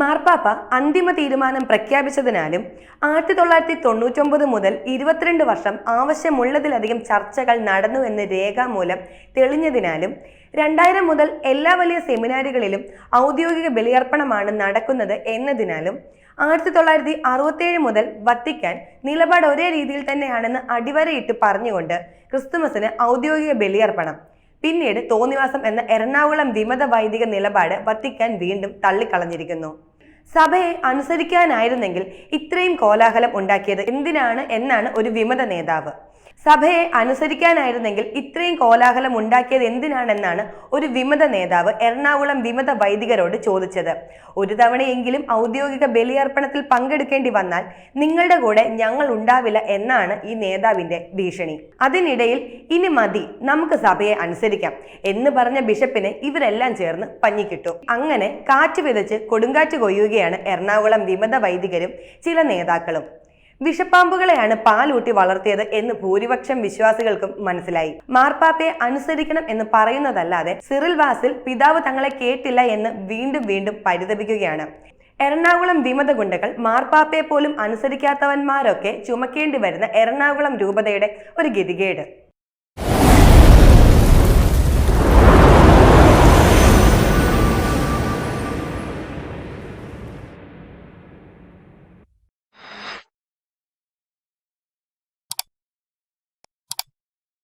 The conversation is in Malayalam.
മാർപ്പാപ്പ അന്തിമ തീരുമാനം പ്രഖ്യാപിച്ചതിനാലും ആയിരത്തി തൊള്ളായിരത്തി തൊണ്ണൂറ്റൊമ്പത് മുതൽ ഇരുപത്തിരണ്ട് വർഷം ആവശ്യമുള്ളതിലധികം ചർച്ചകൾ നടന്നു എന്ന് രേഖാമൂലം തെളിഞ്ഞതിനാലും രണ്ടായിരം മുതൽ എല്ലാ വലിയ സെമിനാറുകളിലും ഔദ്യോഗിക ബലിയർപ്പണമാണ് നടക്കുന്നത് എന്നതിനാലും ആയിരത്തി തൊള്ളായിരത്തി അറുപത്തേഴ് മുതൽ വത്തിക്കാൻ നിലപാട് ഒരേ രീതിയിൽ തന്നെയാണെന്ന് അടിവരയിട്ട് പറഞ്ഞുകൊണ്ട് ക്രിസ്തുമസിന് ഔദ്യോഗിക ബലിയർപ്പണം. പിന്നീട് തോന്നിവാസം എന്ന എറണാകുളം വിമത വൈദിക നിലപാട് വത്തിക്കാൻ വീണ്ടും തള്ളിക്കളഞ്ഞിരിക്കുന്നു. സഭയെ അനുസരിക്കാനായിരുന്നെങ്കിൽ ഇത്രയും കോലാഹലം ഉണ്ടാക്കിയത് എന്തിനാണ് എന്നാണ് ഒരു വിമത നേതാവ്. സഭയെ അനുസരിക്കാനായിരുന്നെങ്കിൽ ഇത്രയും കോലാഹലം ഉണ്ടാക്കിയത് എന്തിനാണെന്നാണ് ഒരു വിമത നേതാവ് എറണാകുളം വിമത വൈദികരോട് ചോദിച്ചത്. ഒരു തവണയെങ്കിലും ഔദ്യോഗിക ബലിയർപ്പണത്തിൽ പങ്കെടുക്കേണ്ടി വന്നാൽ നിങ്ങളുടെ കൂടെ ഞങ്ങൾ ഉണ്ടാവില്ല എന്നാണ് ഈ നേതാവിന്റെ ഭീഷണി. അതിനിടയിൽ ഇനി മതി നമുക്ക് സഭയെ അനുസരിക്കാം എന്ന് പറഞ്ഞ ബിഷപ്പിനെ ഇവരെല്ലാം ചേർന്ന് പഞ്ഞിക്കിട്ടു. അങ്ങനെ കാറ്റ് വിതച്ച് കൊടുങ്കാറ്റ് കൊയ്യുകയാണ് എറണാകുളം വിമത വൈദികരും ചില നേതാക്കളും. വിഷപ്പാമ്പുകളെയാണ് പാലൂട്ടി വളർത്തിയത് എന്ന് ഭൂരിപക്ഷം വിശ്വാസികൾക്കും മനസ്സിലായി. മാർപ്പാപ്പയെ അനുസരിക്കണം എന്ന് പറയുന്നതല്ലാതെ സിറിൽ വാസിൽ പിതാവ് തങ്ങളെ കേട്ടില്ല എന്ന് വീണ്ടും വീണ്ടും പരിതപിക്കുകയാണ്. എറണാകുളം വിമത ഗുണ്ടകൾ മാർപ്പാപ്പയെ പോലും അനുസരിക്കാത്തവന്മാരൊക്കെ ചുമക്കേണ്ടി വരുന്ന എറണാകുളം രൂപതയുടെ ഒരു ഗതികേട്.